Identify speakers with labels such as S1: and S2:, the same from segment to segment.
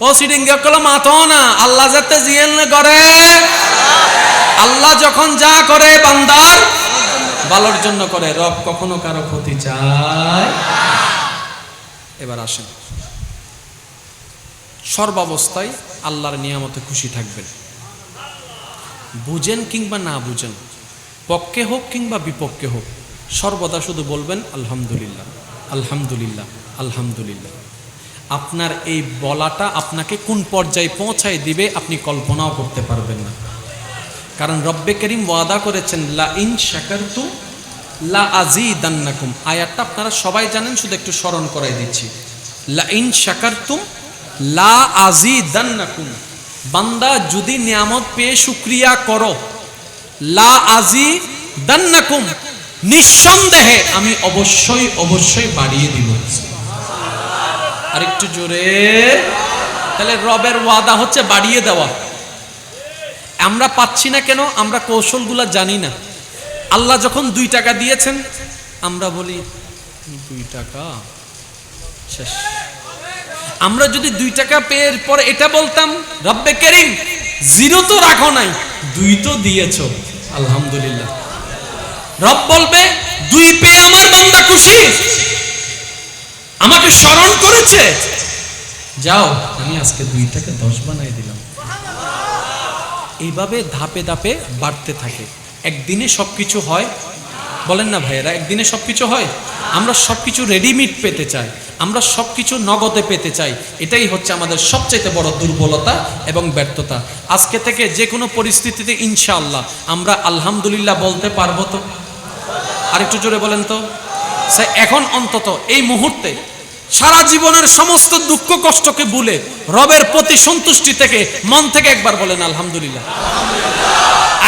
S1: ও সিডিঙ্গে call মাতো না, আল্লাহ যাতে জিয়েল করে, আল্লাহ যখন যা করে বান্দার, ভালোর জন্য করে, রব কখনো কারও ক্ষতি চায় এবার আসেন। সর্বাবস্থায় আল্লাহর নিয়ামতে খুশি থাকবেন। বুঝেন কিংবা না বুঝেন, পক্ষে হোক কিংবা বিপক্ষে হোক, সর্বদা শুধু বলবেন, আলহামদুলিল্লাহ আলহামদুলিল্লাহ আলহামদুলিল্লাহ। আপনার এই বলাটা আপনাকে কোন পর্যায়ে পৌঁছায় দিবে আপনি কল্পনাও করতে পারবেন না। কারণ রব্বে করিম ওয়াদা করেছেন, লা ইন শাকারতু লা আজি আজিদান্নাকুম আয়াতটা আপনারা সবাই জানেন, শুধু একটু স্মরণ করাই দিচ্ছি। লা ইন শাকারতুম লা আজি আজিদান্নাকুম বান্দা যদি নিয়ামত পেয়ে শুক্রিয়া করো, লা আজি দান্নাকুম নিঃসন্দেহে আমি অবশ্যই অবশ্যই বাড়িয়ে দিব। আরেকটু জোরে। তাহলে রবের ওয়াদা হচ্ছে বাড়িয়ে দেওয়া। আমরা পাচ্ছি না কেন? আমরা কৌশলগুলা জানি না। আল্লাহ যখন দুই টাকা দিয়েছেন, আমরা বলি, দুই টাকা? শেষ। আমরা যদি দুই টাকা পেয়ে পর এটা বলতাম, রব্বে করিম, জিরো তো রাখো নাই। দুই তো দিয়েছ, আলহামদুলিল্লাহ। রব বলবে, দুই পেয়ে আমার বান্দা খুশি। আমাকে স্মরণ করেছে। যাও, আমি আজকে দুই টাকা দশ বানাই দিলাম। এইভাবে ধাপে ধাপে বাড়তে থাকে। একদিনে সবকিছু হয়। বলেন না ভাইয়েরা, একদিনে সবকিছু হয়। আমরা সবকিছু রেডিমেড পেতে চাই। আমরা সবকিছু নগদে পেতে চাই। এটাই হচ্ছে আমাদের সবচাইতে বড় দুর্বলতা এবং ব্যর্থতা। আজকে থেকে যে কোনো পরিস্থিতিতে ইনশাআল্লাহ আমরা আলহামদুলিল্লাহ বলতে পারব তো। আরেকটু জোরে বলেন তো। এখন অন্তত এই মুহূর্তে সারা জীবনের সমস্ত দুঃখ কষ্টকে ভুলে রবের প্রতি সন্তুষ্টি থেকে মন থেকে একবার বলেন আলহামদুলিল্লাহ।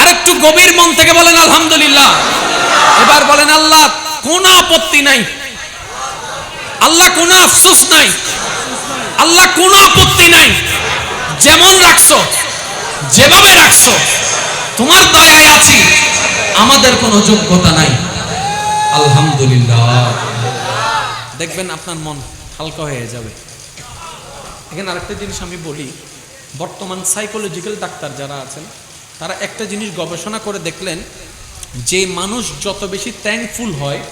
S1: আরেকটু গভীর মন থেকে বলেন আলহামদুলিল্লাহ। এবার বলেন, আল্লাহ কোনো আপত্তি নাই। আল্লাহ কোনো আফসোস নাই। আল্লাহ কোনো আপত্তি নাই। যেমন রাখছো, যেভাবে রাখছো, তোমার দয়ায় আছি, আমাদের কোনো যোগ্যতা নাই। আলহামদুলিল্লাহ। দেখবেন আপনার মন হালকা হয়ে যাবে। এখানে আরেকটা জিনিস আমি বলি, বর্তমান সাইকোলজিক্যাল ডাক্তার যারা আছেন, তারা একটা জিনিস গবেষণা করে দেখলেন, যে মানুষ যত বেশি থ্যাঙ্কফুল হয়,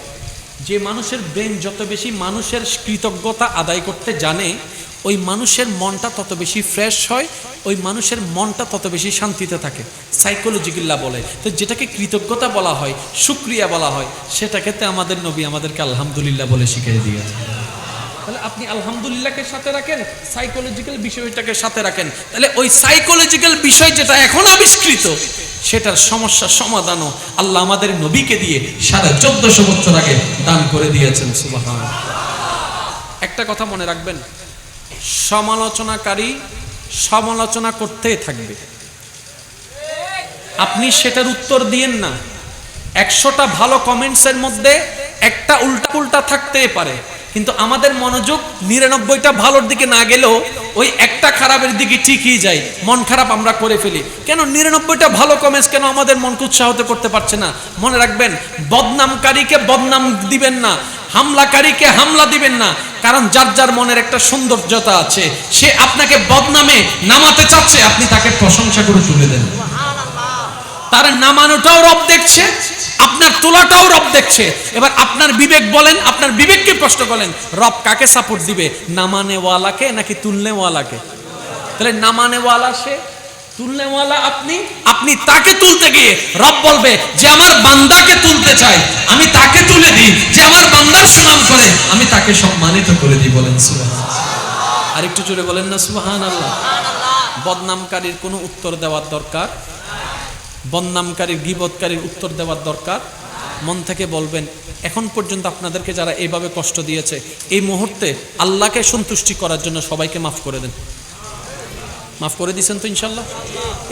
S1: যে মানুষের ব্রেন যত বেশি মানুষের কৃতজ্ঞতা আদায় করতে জানে ওই মানুষের মনটা তত বেশি ফ্রেশ হয়, ওই মানুষের মনটা তত বেশি শান্তিতে থাকে। সাইকোলজিক্যাল্লা বলে। তো যেটাকে কৃতজ্ঞতা বলা হয়, সুক্রিয়া বলা হয়, সেটাকে তো আমাদের নবী আমাদেরকে আলহামদুলিল্লাহ বলে শিখিয়ে দিয়েছে তাহলে আপনি আলহামদুলিল্লাহকে সাথে রাখেন সাইকোলজিক্যাল বিষয়টাকে সাথে রাখেন। তাহলে ওই সাইকোলজিক্যাল বিষয় যেটা এখন আবিষ্কৃত, সেটার সমস্যার সমাধানও আল্লাহ আমাদের নবীকে দিয়ে সাড়ে চোদ্দশো বছর আগে দান করে দিয়েছেন সুবাহ একটা কথা মনে রাখবেন সমালোচনাকারী সমালোচনা করতেই থাকবে। আপনি সেটার উত্তর দিয়েন না। একশোটা ভালো কমেন্টসের মধ্যে একটা উল্টা উল্টা থাকতেই পারে। কিন্তু আমাদের মনোযোগ নিরানব্বইটা ভালোর দিকে না গেলেও ওই একটা খারাপের দিকে ঠিকই যায়। মন খারাপ আমরা করে ফেলি। কেন নিরানব্বইটা ভালো কমেন্টস কেন আমাদের মনকে উৎসাহিত করতে পারছে না? মনে রাখবেন, বদনামকারীকে বদনাম দিবেন না, হামলাকারীকে হামলা দিবেন না, কারণ যার যার মনের একটা সৌন্দর্যতা আছে, সে আপনাকে বদনামে নামাতে চাচ্ছে। আপনি তাকে প্রশংসা করে তুলে দেন। তার নামানোটাও রব দেখছে। আপনার তোলাটাও রব দেখছে। এবার আপনার বিবেক বলেন আপনার বিবেককে প্রশ্ন করেন রব কাকে সাপোর্ট দিবে? নামানেওয়ালাকে নাকি তুলনেওয়ালাকে? তাহলে নামানেওয়ালা সে তুলনেওয়ালা আপনি? আপনি তাকে তুলতে গিয়ে রব বলবে যে আমার বান্দাকে তুলতে চাই আমি তাকে তুলে দিই। যে আমার বান্দার সুনাম করে আমি তাকে সম্মানিত করে দিই। বলেন সুবাহ আরেকটু জোরে বলেন না সুবাহান আল্লাহ বদনামকারীর কোনো উত্তর দেওয়ার দরকার? বদনামকারীর, গিবৎকারীর উত্তর দেওয়ার দরকার। মন থেকে বলবেন, এখন পর্যন্ত আপনাদেরকে যারা এইভাবে কষ্ট দিয়েছে, এই মুহূর্তে আল্লাহকে সন্তুষ্টি করার জন্য সবাইকে মাফ করে দেন। মাফ করে দিয়েছেন তো ইনশাল্লাহ?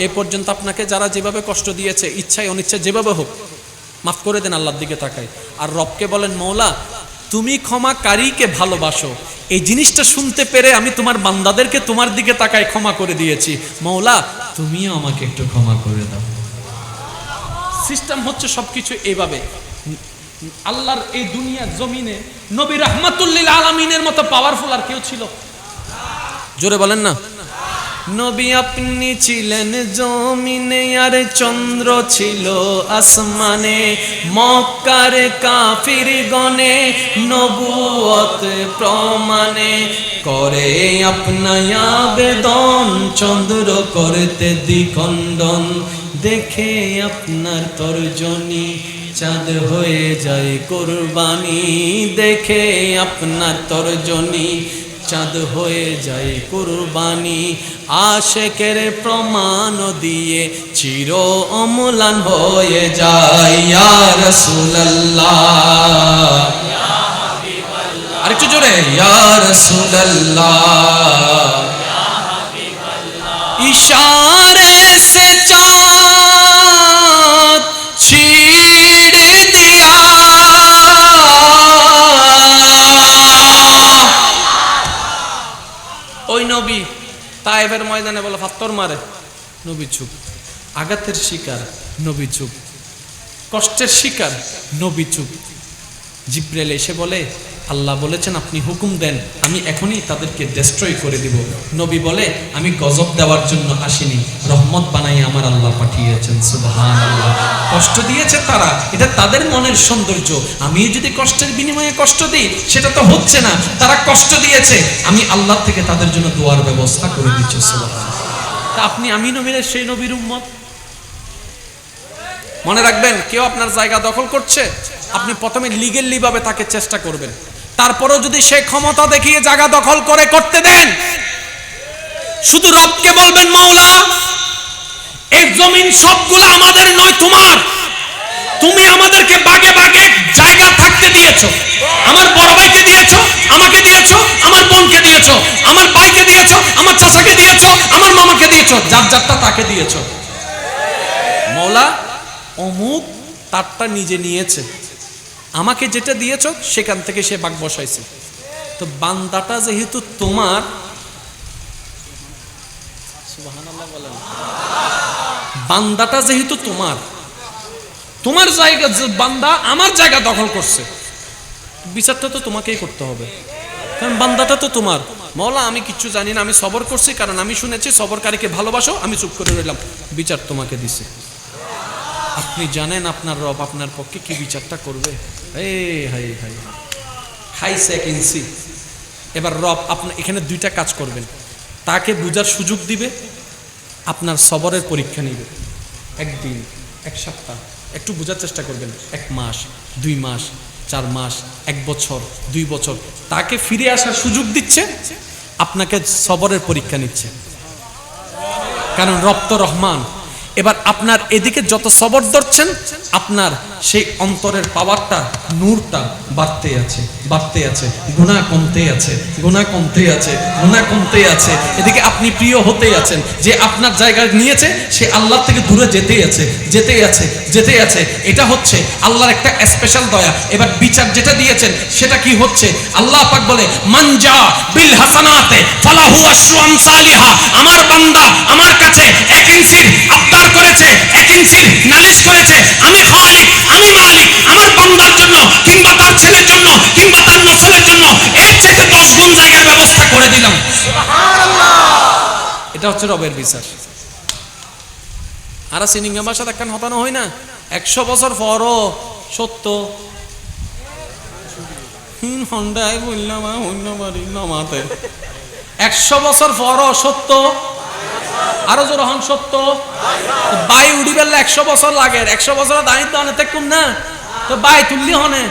S1: এ পর্যন্ত আপনাকে যারা যেভাবে কষ্ট দিয়েছে, ইচ্ছায় অনিচ্ছায় যেভাবে হোক, মাফ করে দেন আল্লাহর দিকে তাকায়। আর রবকে বলেন, মৌলা, তুমি ক্ষমা ক্ষমাকারীকে ভালোবাসো। এই জিনিসটা শুনতে পেরে আমি তোমার বান্দাদেরকে তোমার দিকে তাকায় ক্ষমা করে দিয়েছি। মৌলা, তুমিও আমাকে একটু ক্ষমা করে দাও। সিস্টেম হচ্ছে সবকিছু এইভাবে। আল্লাহর এই দুনিয়ার জমিনে নবী রহমাতুল্লিল আলমিনের মতো পাওয়ারফুল আর কেউ ছিল জোরে বলেন না। নবী আপনি ছিলেন জমিনে আর চন্দ্র ছিল আসমানে, মক্কার কাফির গনে নবুয়ত প্রমাণে করে আপনায় আবেদন, চন্দ্র করতে দ্বিখণ্ডন। দেখে আপনার তর্জনী চাঁদ হয়ে যায় কোরবানি। দেখে আপনার তর্জনী চাঁদ হয়ে যায় কুরবানি। আশেকের প্রমাণ দিয়ে চির অমলান হয়ে যায়। রাসূলুল্লাহ। আরেকটু জোরে, ইয়া রাসূলুল্লাহ। ইশারে তাইফের ময়দানে বলে, ফাত্তর মারে। নবী চুপ। আঘাতের শিকার, নবী চুপ। কষ্টের শিকার, নবী চুপ। জিব্রেল এসে বলে আল্লাহ বলেছেন, আপনি হুকুম দেন, আমি এখনই তাদেরকে ডেস্ট্রয় করে দিব। নবী বলে, আমি গজব দেওয়ার জন্য আসিনি, রহমত বানাই আমার আল্লাহ পাঠিয়েছেন। সুবহান আল্লাহ কষ্ট দিয়েছে তারা, এটা তাদের মনের সৌন্দর্য। আমি যদি কষ্টের বিনিময়ে কষ্ট দিই, সেটা তো হচ্ছে না। তারা কষ্ট দিয়েছে, আমি আল্লাহ থেকে তাদের জন্য দোয়ার ব্যবস্থা করে দিচ্ছি সুবহান তা আপনি আমি নবীর সেই নবীর উম্মত? মনে রাখবেন, কেউ আপনার জায়গা দখল করছে, আপনি প্রথমে লিগেলি ভাবে তাকে চেষ্টা করবেন। তারপরেও যদি সে ক্ষমতা দেখিয়ে জায়গা দখল করে করতে দেন, শুধু রবকে বলবেন, মাওলা, এই জমিন সবগুলো আমাদের নয়, তোমার। তুমি আমাদেরকে বাগে বাগে জায়গা থাকতে দিয়েছ। আমার বড় ভাইকে দিয়েছ, আমাকে দিয়েছ, আমার বোনকে দিয়েছ, আমার ভাইকে দিয়েছ, আমার চাচাকে দিয়েছ, আমার মামাকে দিয়েছ, যার যারটা তাকে দিয়েছ। মৌলা অমুক তারটা নিজে নিয়েছে। আমাকে যেটা দিয়েছ, সেখান থেকে সে বাঘ বসাইছে। তো বান্দাটা যেহেতু তোমার বান্দাটা যেহেতু তোমার তোমার জায়গা বান্দা আমার জায়গা দখল করছে, বিচারটা তো তোমাকেই করতে হবে। কারণ বান্দাটা তো তোমার। মৌলা আমি কিচ্ছু জানি না, আমি সবর করছি, কারণ আমি শুনেছি সবরকারীকে ভালোবাসো, আমি চুপ করে রইলাম। বিচার তোমাকে দিছে। আপনি জানেন আপনার রব আপনার পক্ষে কি বিচারটা করবে? হাই হাই খাইছে এক ইঞ্চি এবার রব আপনার এখানে দুইটা কাজ করবেন। তাকে বুঝার সুযোগ দিবে, আপনার সবরের পরীক্ষা নিবে। একদিন, এক সপ্তাহ, একটু বোঝার চেষ্টা করবেন। এক মাস, দুই মাস, চার মাস, এক বছর, দুই বছর। তাকে ফিরে আসার সুযোগ দিচ্ছে, আপনাকে সবরের পরীক্ষা নিচ্ছে। কারণ রপ্ত রহমান। এবার আপনার এদিকে যত সবর ধরছেন, আপনার সেই অন্তরের পাওয়ারটা, নূরটা বাড়তে আছে বাড়তে আছে। গুণা কমতে আছে গুণা কমতে আছে গুণা কমতে আছে। এদিকে আপনি প্রিয় হতে আছেন, যে আপনার জায়গায় নিয়েছে, সে আল্লাহ থেকে দূরে যেতেই আছে যেতেই আছে যেতেই আছে। এটা হচ্ছে আল্লাহর একটা স্পেশাল দয়া। এবার বিচার যেটা দিয়েছেন, সেটা কি হচ্ছে? আল্লাহ পাক বলে মানজা বিল হাসানাতে, ফালাহু আশরু আমসালিহা। আমার বান্দা আমার কাছে এক ইঞ্চির আবদার করেছে ইঞ্চির নালিশ করেছে আমি খালিক আমি মালিক আমার বান্দার জন্য, কিংবা তার ছেলের জন্য, কিংবা তার নসলের জন্য, এর থেকে দশ গুণ জায়গার ব্যবস্থা করে দিলাম। এটা হচ্ছে রবের বিচার। আর সিনিঙ্গা ভাষা দেখান হতানো হয় না? একশো বছর পরও সত্য। হন্ডায় বললাম একশো বছর পরও সত্য। আরও জোর হন সত্য। বাই উড়ি বেললে একশো বছর লাগে একশো বছর দাঁড়িয়ে তো অনেক না? তো বাই তুললি হনে।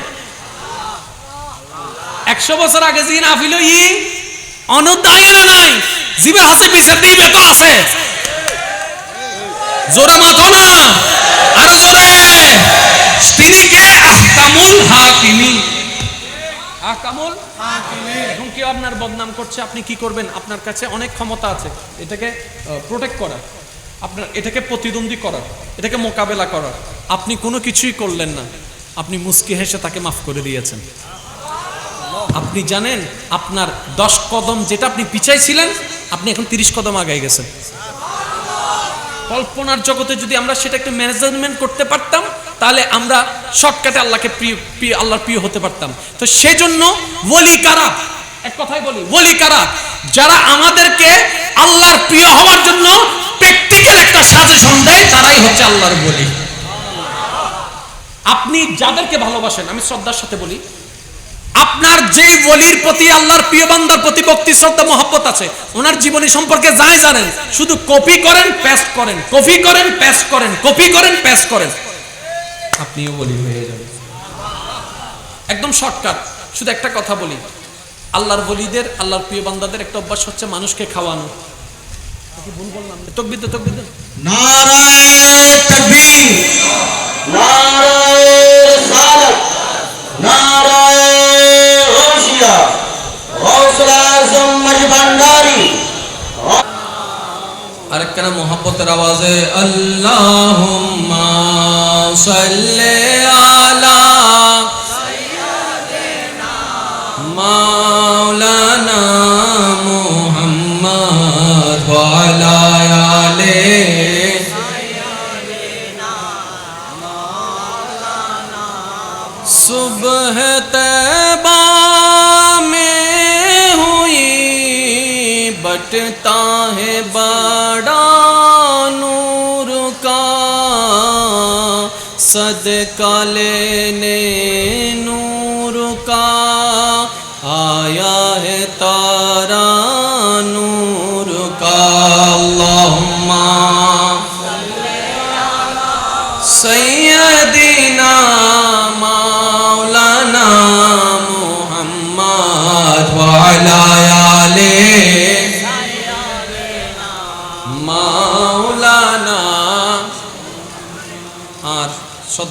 S1: একশো বছর আগে যে আফিল ই অনত নাই। জিবে হাসি পিছের দিবে তো আছে। জোরে মাথো না আহকামুল কেউ আপনার বদনাম করছে, আপনি কি করবেন? আপনার কাছে অনেক ক্ষমতা আছে। এটাকে প্রোটেক্ট করা। আপনার, এটাকে প্রতিদ্বন্দ্বী করার এটাকে মোকাবেলা করার আপনি কোনো কিছুই করলেন না। আপনি মুস্কি হেসে তাকে মাফ করে দিয়েছেন। আপনি জানেন, আপনার দশ কদম যেটা আপনি পিছাইছিলেন, আপনি এখন তিরিশ কদম আগায় গেছেন। কল্পনার জগতে যদি আমরা সেটা একটু ম্যানেজমেন্ট করতে পারতাম, তাহলে আমরা শর্টকাটে আল্লাহকে প্রিয় আল্লাহর প্রিয় হতে পারতাম। তো সেই জন্য ওলি কারা? এক কথাই বলি বলি কারা? যারা আমাদেরকে আল্লাহর প্রিয় হওয়ার জন্য প্র্যাকটিক্যাল একটা সাজেশন দেয়, তারাই হচ্ছে আল্লাহর বলি আপনি যাদেরকে ভালোবাসেন, আমি শ্রদ্ধার সাথে বলি, আপনার যে বলির প্রতি আল্লাহর প্রিয় বান্দার প্রতি ভক্তি, শ্রদ্ধা, মহাব্বত আছে, ওনার জীবনী সম্পর্কে যাই জানেন, শুধু কপি করেন, পেস্ট করেন, কপি করেন, পেস্ট করেন, কপি করেন, পেস্ট করেন। আপনিও বলি হয়ে যাবেন একদম শর্টকাট শুধু একটা কথা বলি। আল্লাহর বলিদের আল্লাহর প্রিয় বান্দাদের একটা অভ্যাস হচ্ছে মানুষকে খাওয়ানো। ভুল বললাম? তকবিদ তকবিদ
S2: নারায়ে তাকবীর। নারায়ে রিসালাত নারায়ে গাউসিয়া গাউসুল আজম মজবান্ডারি
S1: আরেকখানা মোহাব্বতের আওয়াজে আল্লাহুম্মা صلی علی سیدنا مولانا محمد وعلا بٹتا ہے بڑا صدقہ لینے نور کا آیا ہے تارا نور کا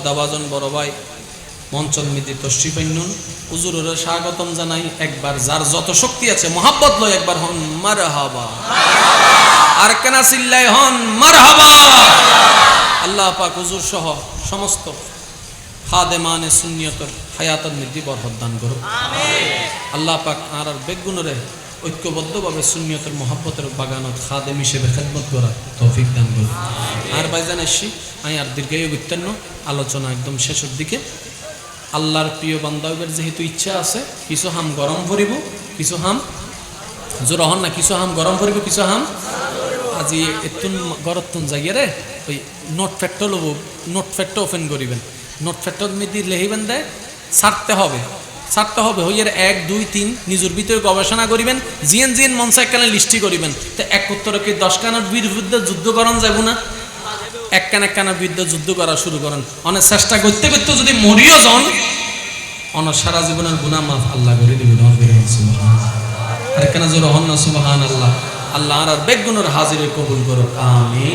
S1: শ্রদ্ধাভাজন বড় ভাই মঞ্চন মিতি তশ্রিফান্নুন হুজুরের স্বাগতম জানাই। একবার যার যত শক্তি আছে মোহাব্বত লয় একবার হন মারহাবা। আর কেনা চিল্লাই হন মারহাবা। আল্লাহ পাক হুজুর সহ সমস্ত খাদেমানে সুনিয়তর হায়াতর নির্দি বরহত দান করুক। আল্লাহ পাক আর বেগুনরে ঐক্যবদ্ধভাবে সুনিয়তের মহাব্বতের বাগানত খাদেম হিসেবে খেদমত করার তৌফিক দান করুক আর ভাইজান এসি আমি আর দীর্ঘায়ু বিত্তান্ন আলোচনা একদম শেষের দিকে। আল্লাহর প্রিয় বান্ধবের যেহেতু ইচ্ছা আছে, কিছু হাম গরম ভরিব, কিছু হাম জোর হন না, কিছু হাম গরম ভরিব, কিছু হাম আজি এতুন গরতুন জাগিয়ে রে, ওই নোট ফ্যাক্টর লব, নোট ফ্যাক্টর ওপেন করিবেন। নোট ফ্যাক্টর মেদি লেহিবেন দেয় ছাড়তে হবে। ছাড়তে হবে। হইয়ের এক, দুই, তিন নিজের ভিতরে গবেষণা করিবেন, জিএন জিএন মঞ্চ একখানে লিস্টি করিবেন। তো এক উত্তরকে দশ কানার বিরুদ্ধে যুদ্ধ করন যাব না? এক কান এক কানার বিরুদ্ধে যুদ্ধ করা শুরু করেন। অনেক চেষ্টা করতে করতে যদি মরিও যান অন সারা জীবনের গুণা মাফ আল্লাহ করে দিবেন। আর কেন জোর হন সুবাহান আল্লাহ আল্লাহ আর বেগুনের হাজিরে কবুল করো আমি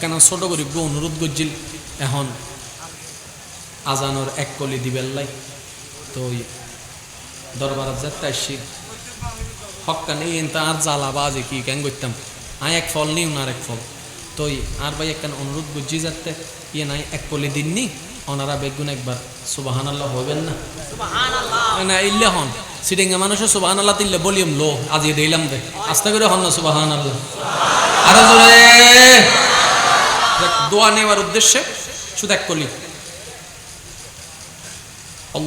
S1: কেন ছোট করি অনুরোধ করছিল এখন আজানোর এক কলি দিবেন লাই। তো ওই দরবারাত যাত্রা আসছি। হক্কা নেই তা আর জ্বালা বাজে কি কেন করতাম? আয় এক ফল নিই আর এক ফল। তো আর ভাই একখান অনুরোধ করছি যাতে ইয়ে নাই এক কলি দিননি ওনারা বেগুন একবার সুবাহান আল্লাহ হবেন না না ইল্লে হন সিটিংয়ে মানুষের সুবাহান আল্লাহ তিল্লে বলিম লো আজি দিলাম দে। আস্তে করে হন না সুবাহান আল্লাহ আরও জোরে! দোয়া নেওয়ার উদ্দেশ্যে শুধু এক কলি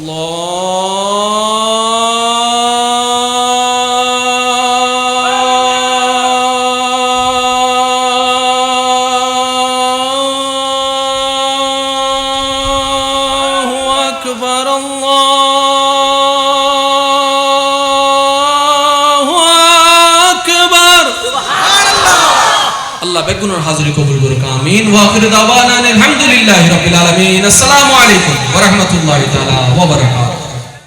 S1: الله হাজিরি কবুল করুক, আমিন। ওয়াকির দাওয়ানা আলহামদুলিল্লাহি রাব্বিল আলামিন। আসসালামু আলাইকুম ওয়া রাহমাতুল্লাহি তাআলা ওয়া বারাকাতুহু।